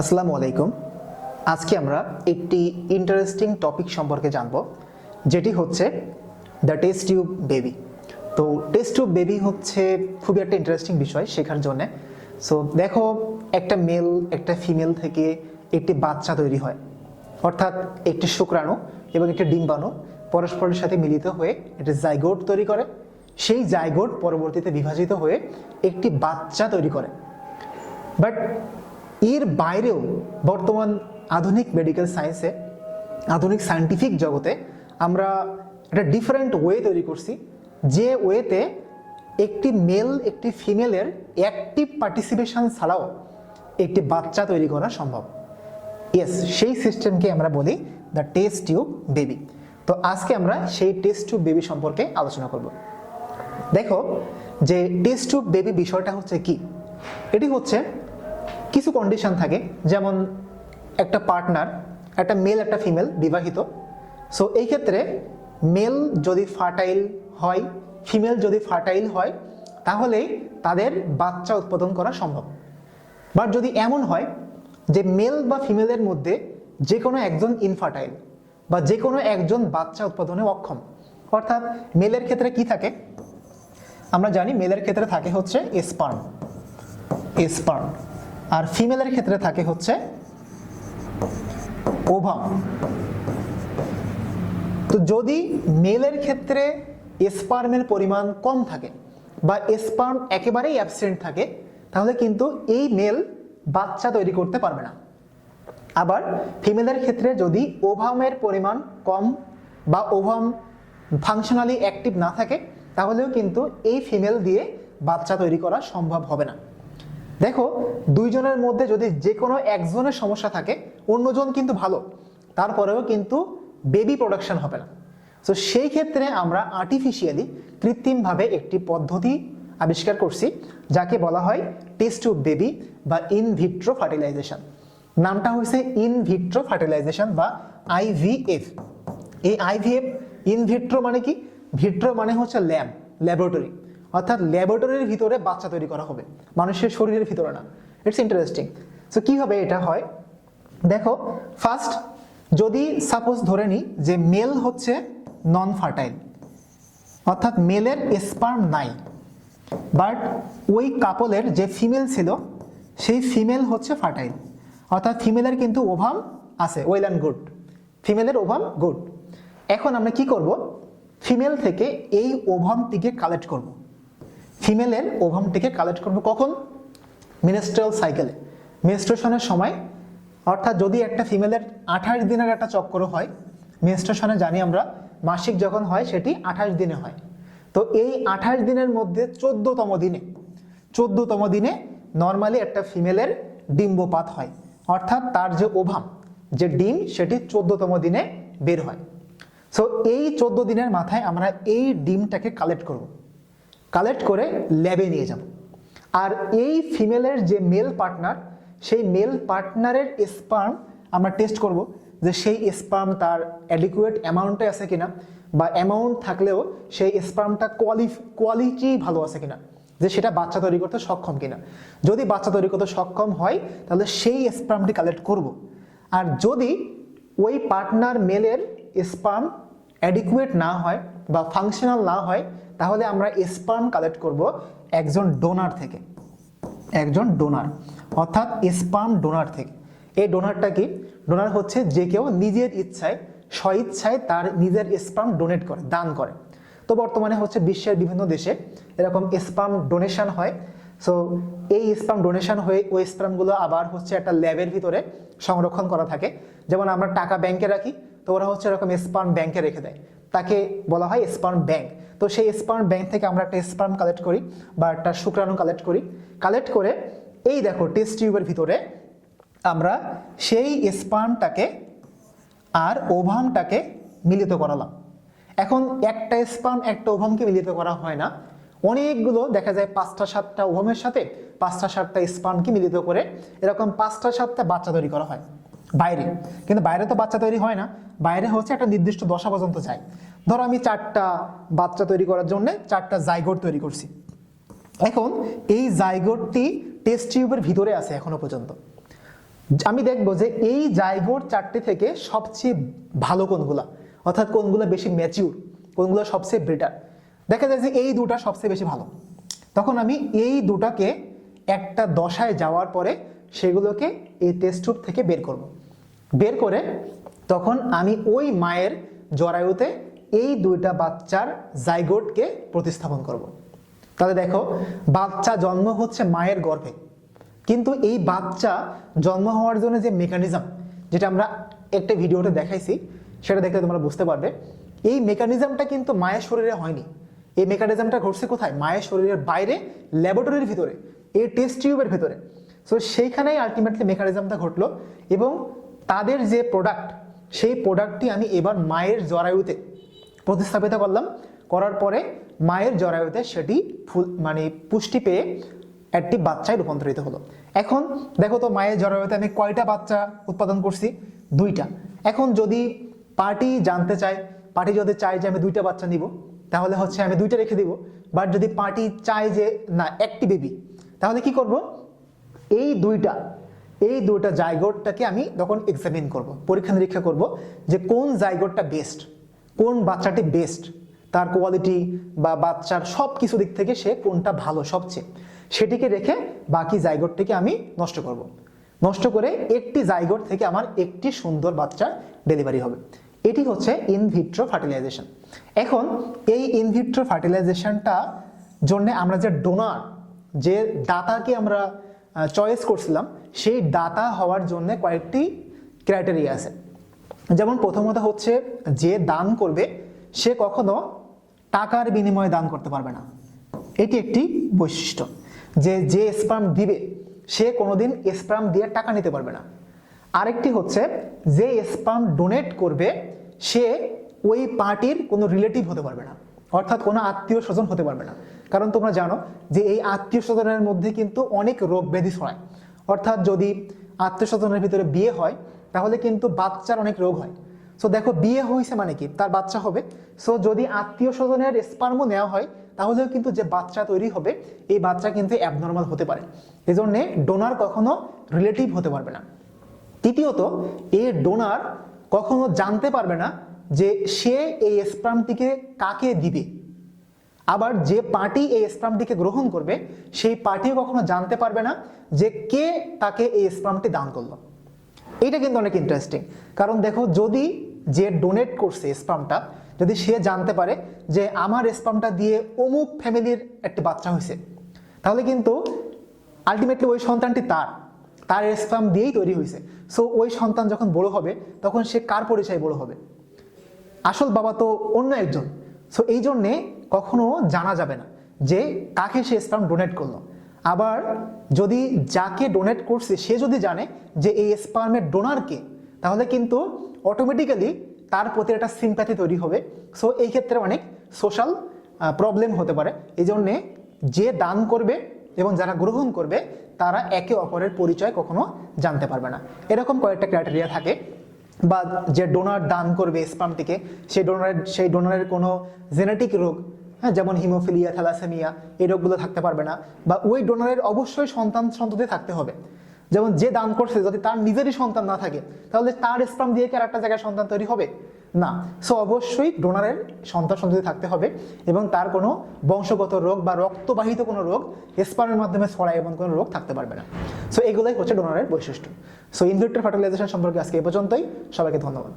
আসসালামু আলাইকুম। আজকে আমরা একটি ইন্টারেস্টিং টপিক সম্পর্কে জানব, যেটি হচ্ছে দ্য টেস্ট টিউব বেবি তো টেস্ট টিউব বেবি হচ্ছে খুবই একটা ইন্টারেস্টিং বিষয় শেখার জন্যে। সো দেখো, একটা মেল একটা ফিমেল থেকে একটি বাচ্চা তৈরি হয়। অর্থাৎ একটি শুক্রাণু এবং একটি ডিম্বাণু পরস্পরের সাথে মিলিত হয়ে একটি জাইগোট তৈরি করে। সেই জাইগোট পরবর্তীতে বিভাজিত হয়ে একটি বাচ্চা তৈরি করে। বাট এর বাইরেও বর্তমান আধুনিক মেডিকেল সায়েন্সে আধুনিক সায়েন্টিফিক জগতে আমরা একটা ডিফারেন্ট ওয়ে তৈরি করছি, যে ওয়েতে একটি মেল একটি ফিমেলের অ্যাক্টিভ পার্টিসিপেশন ছাড়াও একটি বাচ্চা তৈরি করা সম্ভব। ইয়েস সেই সিস্টেমকে আমরা বলি দ্য টেস্ট টিউব বেবি তো আজকে আমরা সেই টেস্ট টিউব বেবি সম্পর্কে আলোচনা করব। দেখো, যে টেস্ট টিউব বেবি বিষয়টা হচ্ছে কি? এটি হচ্ছে কিছু কন্ডিশন থাকে, যেমন একটা পার্টনার একটা মেল একটা ফিমেল বিবাহিত। সো এই ক্ষেত্রে মেল যদি ফার্টাইল হয় ফিমেল যদি ফার্টাইল হয় তাহলেই তাদের বাচ্চা উৎপাদন করা সম্ভব। বাট যদি এমন হয় যে মেল বা ফিমেলের মধ্যে যে কোনো একজন ইনফার্টাইল বা যে কোনো একজন বাচ্চা উৎপাদনে অক্ষম। অর্থাৎ মেলের ক্ষেত্রে কি থাকে? আমরা জানি মেলের ক্ষেত্রে থাকে হচ্ছে স্পার্ম স্পার্ম আর ফিমেলের ক্ষেত্রে থাকে হচ্ছে ওভাম। তো যদি মেলের ক্ষেত্রে স্পার্মের পরিমাণ কম থাকে বা স্পার্ম একেবারেই অ্যাবসেন্ট থাকে, তাহলে কিন্তু এই মেল বাচ্চা তৈরি করতে পারবে না। আবার ফিমেলের ক্ষেত্রে যদি ওভামের পরিমাণ কম বা ওভাম ফাংশনালি অ্যাক্টিভ না থাকে, তাহলেও কিন্তু এই ফিমেল দিয়ে বাচ্চা তৈরি করা সম্ভব হবে না। দেখো, দুইজনের মধ্যে যদি যে কোনো একজনের সমস্যা থাকে, অন্যজন কিন্তু ভালো, তারপরেও কিন্তু বেবি প্রোডাকশন হবে না। তো সেই ক্ষেত্রে আমরা আর্টিফিশিয়ালি কৃত্রিমভাবে একটি পদ্ধতি আবিষ্কার করছি, যাকে বলা হয় টেস্ট টু বেবি বা ইন ভিট্রো ফার্টিলাইজেশন নামটা হয়েছে ইন ভিট্রো ফার্টিলাইজেশন বা আইভিএফ এই আইভিএফ ইন ভিট্রো মানে কি? ভিট্রো মানে হচ্ছে ল্যাব ল্যাবরেটরি অর্থাৎ ল্যাবরেটরির ভিতরে বাচ্চা তৈরি করা হবে, মানুষের শরীরের ভিতরে না। ইটস ইন্টারেস্টিং সো কীভাবে এটা হয়? দেখো ফার্স্ট যদি সাপোজ ধরে নিই যে মেল হচ্ছে নন ফার্টাইল অর্থাৎ মেলের স্পার্ম নাই বাট ওই কাপলের যে ফিমেল ছিল, সেই ফিমেল হচ্ছে ফার্টাইল অর্থাৎ ফিমেলের কিন্তু ওভাম আছে ওয়েল অ্যান্ড গুড ফিমেলের ওভাম গুড এখন আমরা কি করব? ফিমেল থেকে এই ওভামটিকে কালেক্ট করব। ফিমেলের ওভামটিকে কালেক্ট করব কখন? মিনিস্ট্রাল সাইকেলে মেনস্ট্রুয়েশনের সময়, অর্থাৎ যদি একটা ফিমেলের আঠাশ দিনের একটা চক্র হয় মেনস্ট্রুয়েশনে জানি আমরা মাসিক যখন হয়, সেটি আঠাশ দিনে হয়। তো এই আঠাশ দিনের মধ্যে চোদ্দতম দিনে চোদ্দতম দিনে নর্মালি একটা ফিমেলের ডিম্বপাত হয়। অর্থাৎ তার যে ওভাম, যে ডিম, সেটি চোদ্দতম দিনে বের হয়। সো এই চোদ্দ দিনের মাথায় আমরা এই ডিমটাকে কালেক্ট করব। কালেক্ট করে ল্যাবে নিয়ে যাব। আর এই ফিমেলের যে মেল পার্টনার, সেই মেল পার্টনারের স্পার্ম আমরা টেস্ট করব যে সেই স্পার্ম তার অ্যাডিকুয়েট অ্যামাউন্টে আছে কিনা বা অ্যামাউন্ট থাকলেও সেই স্পার্মটা কোয়ালি, কোয়ালিটি ভালো আছে কিনা, যে সেটা বাচ্চা তৈরি করতে সক্ষম কিনা। যদি বাচ্চা তৈরি করতে সক্ষম হয়, তাহলে সেই স্পার্মটি কালেক্ট করব। আর যদি ওই পার্টনার মেলের স্পার্ম অ্যাডিকুয়েট না হয় বা ফাংশনাল না হয় তাহলে আমরা স্পার্ম কালেক্ট করব একজন ডোনার থেকে। একজন ডোনার অর্থাৎ স্পার্ম ডোনার থেকে। এই ডোনারটা কি? ডোনার হচ্ছে যে কেউ নিজের ইচ্ছায়, স্বইচ্ছায় তার নিজের স্পার্ম ডোনেট করে, দান করে। তো বর্তমানে হচ্ছে বিশ্বের বিভিন্ন দেশে এরকম স্পার্ম ডোনেশন হয়। সো এই স্পার্ম ডোনেশন হয়ে ওই স্পার্মগুলো আবার হচ্ছে একটা ল্যাবের ভিতরে সংরক্ষণ করা থাকে। যেমন আমরা টাকা ব্যাংকে রাখি, তো ওরা হচ্ছে এরকম স্পার্ম ব্যাংকে রেখে দেয়। তাকে বলা হয় স্পার্ম ব্যাংক তো সেই স্পার্ম ব্যাংক থেকে আমরা একটা স্পার্ম কালেক্ট করি বা একটা শুক্রাণু কালেক্ট করি। কালেক্ট করে এই দেখো টেস্ট টিউবের ভিতরে আমরা সেই স্পার্মটাকে আর ওভামটাকে মিলিত করালাম। এখন একটা স্পার্ম একটা ওভামকে মিলিত করা হয় না। অনেকগুলো দেখা যায় পাঁচটা, সাতটা ওভামের সাথে পাঁচটা, সাতটা স্পার্মকে মিলিত করে এরকম পাঁচটা, সাতটা বাচ্চা তৈরি করা হয়। বাইরে। কিন্তু বাইরে তো বাচ্চা তৈরি হয় না। বাইরে হচ্ছে একটা নির্দিষ্ট দশা পর্যন্ত যায়। ধরো আমি চারটা বাচ্চা তৈরি করার জন্য চারটা জাইগোট তৈরি করছি। এখন এই জাইগোটটি টেস্ট টিউবের ভিতরে আছে এখনও পর্যন্ত। আমি দেখব যে এই জাইগোট চারটি থেকে সবচেয়ে ভালো কোনগুলা? অর্থাৎ কোনগুলো বেশি ম্যাচিউর কোনগুলো সবচেয়ে বেটার দেখা যায় যে এই দুটা সবচেয়ে বেশি ভালো। তখন আমি এই দুটাকে একটা দশায় যাওয়ার পরে সেগুলোকে এই টেস্ট টিউব থেকে বের করব। বের করে তখন আমি ওই মায়ের জরায়ুতে এই দুইটা বাচ্চার জাইগোটকে প্রতিস্থাপন করব। তাহলে দেখো, বাচ্চা জন্ম হচ্ছে মায়ের গর্ভে। কিন্তু এই বাচ্চা জন্ম হওয়ার জন্য যে মেকানিজম যেটা আমরা একটা ভিডিওতে দেখাইছি, সেটা দেখলে তোমরা বুঝতে পারবে। এই মেকানিজমটা কিন্তু মায়ের শরীরে হয়নি। এই মেকানিজমটা ঘটছে কোথায়? মায়ের শরীরের বাইরে ল্যাবরেটরির ভিতরে, এই টেস্ট টিউবের ভিতরে। সো সেইখানেই আলটিমেটলি মেকানিজমটা ঘটলো এবং তাদের যে প্রোডাক্ট সেই প্রোডাক্টটি আমি এবার মায়ের জরায়ুতে প্রতিস্থাপিত করলাম। করার পরে মায়ের জরায়ুতে সেটি ফুল মানে পুষ্টি পেয়ে একটি বাচ্চায় রূপান্তরিত হলো। এখন দেখো তো মায়ের জরায়ুতে আমি কয়টা বাচ্চা উৎপাদন করছি? দুইটা। এখন যদি পার্টি জানতে চায়, পার্টি যদি চায় যে আমি দুইটা বাচ্চা নিব, তাহলে হচ্ছে আমি দুইটা রেখে দিব। বাট যদি পার্টি চায় যে না, একটি বেবি তাহলে কি করব? এই দুইটা এই দুটা জায়গোটটাকে আমি তখন এক্সামিন করব, পরীক্ষা নিরীক্ষা করব যে কোন জায়গোটটা বেস্ট কোন বাচ্চাটি বেস্ট তার কোয়ালিটি বা বাচ্চার সব কিছু দিক থেকে সে কোনটা ভালো সবচেয়ে, সেটিকে রেখে বাকি জায়গোটটিকে আমি নষ্ট করব। নষ্ট করে একটি জায়গোট থেকে আমার একটি সুন্দর বাচ্চার ডেলিভারি হবে এটি হচ্ছে ইনভিট্রো ফার্টিলাইজেশন এখন এই ইনভিট্রো ফার্টিলাইজেশনটা জন্যে আমরা যে ডোনার যে দাতাকে আমরা চয়েস করছিলাম সেই দাতা হওয়ার জন্য কয়েকটি ক্রাইটেরিয়া আছে। যেমন প্রথমত হচ্ছে, যে দান করবে, সে কখনো টাকার বিনিময়ে দান করতে পারবে না। এটি একটি বৈশিষ্ট্য। যে যে স্পার্ম দিবে, সে কোনোদিন স্পার্ম দিয়ে টাকা নিতে পারবে না। আরেকটি হচ্ছে, যে স্পার্ম ডোনেট করবে, সে ওই পার্টির কোনো রিলেটিভ হতে পারবে না। অর্থাৎ কোনো আত্মীয় স্বজন হতে পারবে না। কারণ তোমরা জানো যে, এই আত্মীয় স্বজনের মধ্যে কিন্তু অনেক রোগ ব্যাধি ছড়ায়। অর্থাৎ যদি আত্মীয় স্বজনের ভিতরে বিয়ে হয়, তাহলে কিন্তু বাচ্চার অনেক রোগ হয়। সো দেখো, বিয়ে হয়েছে মানে কি? তার বাচ্চা হবে। সো যদি আত্মীয় স্বজনের স্পার্মও নেওয়া হয়, তাহলেও কিন্তু যে বাচ্চা তৈরি হবে, এই বাচ্চা কিন্তু অ্যাবনর্মাল হতে পারে। এই জন্যে ডোনার কখনো রিলেটিভ হতে পারবে না। তৃতীয়ত এই ডোনার কখনো জানতে পারবে না যে সে এই স্পার্মটিকে কাকে দিবে। আবার যে পার্টি এই স্পার্মটিকে গ্রহণ করবে, সেই পার্টিও কখনো জানতে পারবে না যে কে তাকে এই স্পার্মটি দান করল। এইটা কিন্তু অনেক ইন্টারেস্টিং কারণ দেখো, যদি যে ডোনেট করছে স্পামটা যদি সে জানতে পারে যে আমার স্পামটা দিয়ে অমুক ফ্যামিলির একটা বাচ্চা হয়েছে, তাহলে কিন্তু আলটিমেটলি ওই সন্তানটি তার তার স্পাম দিয়েই তৈরি হয়েছে। সো ওই সন্তান যখন বড় হবে, তখন সে কার পরিচয় বড় হবে? আসল বাবা তো অন্য একজন। সো এই জন্যে কখনো জানা যাবে না যে কাকে সে স্পার্ম ডোনেট করল। আবার যদি যাকে ডোনেট করছে সে যদি জানে যে এই স্পার্মের ডোনারকে, তাহলে কিন্তু অটোমেটিক্যালি তার প্রতি একটা সিম্প্যাথি তৈরি হবে। সো এই ক্ষেত্রে অনেক সোশ্যাল প্রবলেম হতে পারে। এই জন্যে যে দান করবে এবং যারা গ্রহণ করবে, তারা একে অপরের পরিচয় কখনো জানতে পারবে না। এরকম কয়েকটা ক্রাইটেরিয়া থাকে। বা যে ডোনার দান করবে স্পামটিকে, সেই ডোনারের সেই ডোনারের কোনো জেনেটিক রোগ হ্যাঁ যেমন হিমোফিলিয়া, থ্যালাসেমিয়া, এই রোগগুলো থাকতে পারবে না, বা ওই ডোনারের অবশ্যই সন্তান সন্ততি থাকতে হবে। যেমন যে দান করছে, যদি তার নিজেরই সন্তান না থাকে, তাহলে তার স্পাম দিয়ে কি আর একটা জায়গায় সন্তান তৈরি হবে? না। সো অবশ্যই ডোনারের সন্তান সন্ততি থাকতে হবে, এবং তার কোনো বংশগত রোগ বা রক্তবাহিত কোনো রোগ স্পামের মাধ্যমে ছড়ায় এমন কোনো রোগ থাকতে পারবে না। সো এগুলোই হচ্ছে ডোনারের বৈশিষ্ট্য। সো ইনভিট্রো ফার্টিলাইজেশন সম্পর্কে আজকে এ পর্যন্তই। সবাইকে ধন্যবাদ।